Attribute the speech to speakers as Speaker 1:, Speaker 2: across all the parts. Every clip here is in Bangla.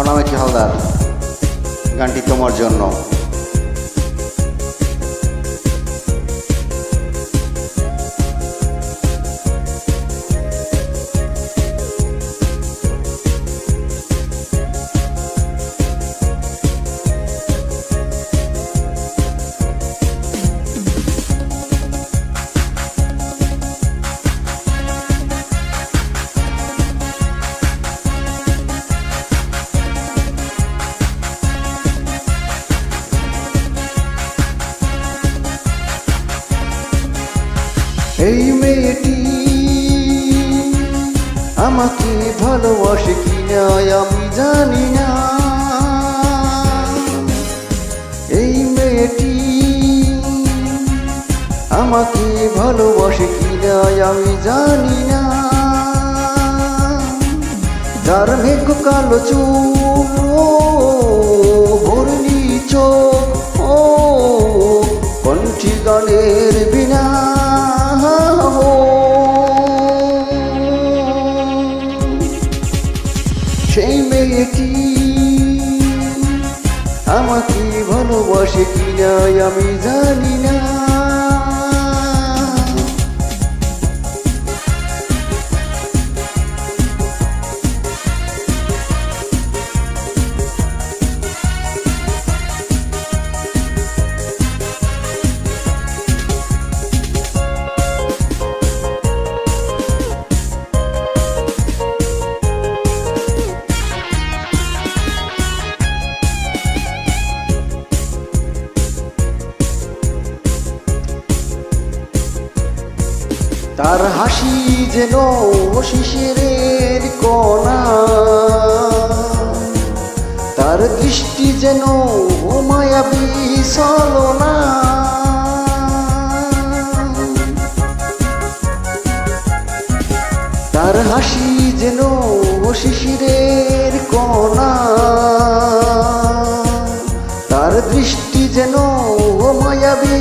Speaker 1: অনামিকা হালদার গানটি তোমার জন্য। এই মেয়েটি আমাকে ভালোবাসে কিনা আমি জানি না। এই মেয়েটি আমাকে ভালোবাসে কিনা আমি জানি না। যার মেঘ কালো চুল, ও হরলি চোখ, ও কণ্ঠী গানের ভালোবাসে কিনা আমি জানি না। তার হাসি যেন শিশিরের কণা। তার দৃষ্টি যেন মায়াবী ছলনা। তার হাসি যেন শিশিরের কণা। তার দৃষ্টি যেন মায়াবী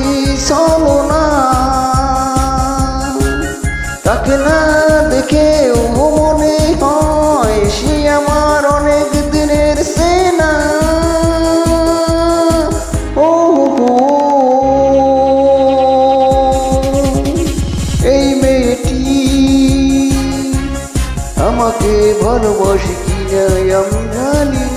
Speaker 1: ছলনা। আমাকে ভালোবাসি কিনা আমি জানি।